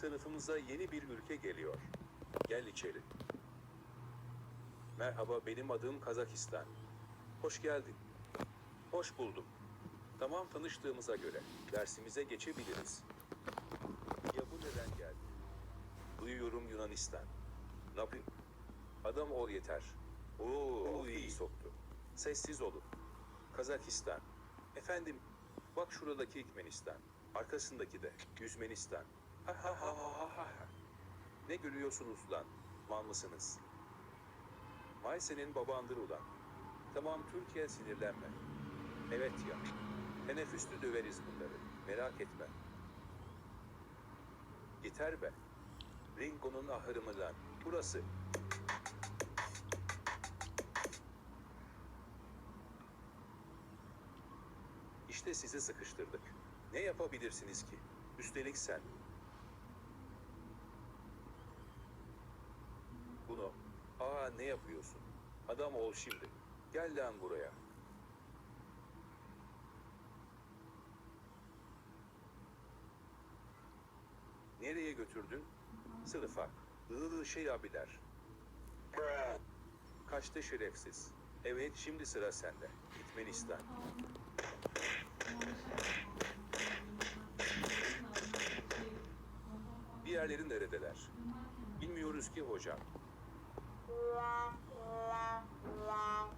Sınıfımıza yeni bir ülke geliyor. Gel içeri. Merhaba benim adım Kazakistan. Hoş geldin. Hoş buldum. Tamam tanıştığımıza göre dersimize geçebiliriz. Ya bu neden geldi? Duyuyorum Yunanistan. Ne yapayım? Adam ol yeter. Oo, iyi soktu. Sessiz olun. Kazakistan. Efendim, bak şuradaki İkmenistan. Arkasındaki de Yüzmenistan. Ne gülüyorsunuz lan? Mal mısınız? May senin babandır ulan. Tamam Türkiye sinirlenme. Evet ya. Teneffüste döveriz bunları. Merak etme. Yeter be. Ringo'nun ahırı mı lan? Burası. İşte sizi sıkıştırdık. Ne yapabilirsiniz ki? Üstelik sen. Aa ne yapıyorsun? Adam ol şimdi. Gel lan buraya. Nereye götürdün? Sınıfa. Iğ şey abiler. Kaçtı şerefsiz. Evet şimdi sıra sende. Gitmenistan. Diğerleri neredeler? Bilmiyoruz ki hocam. La la la la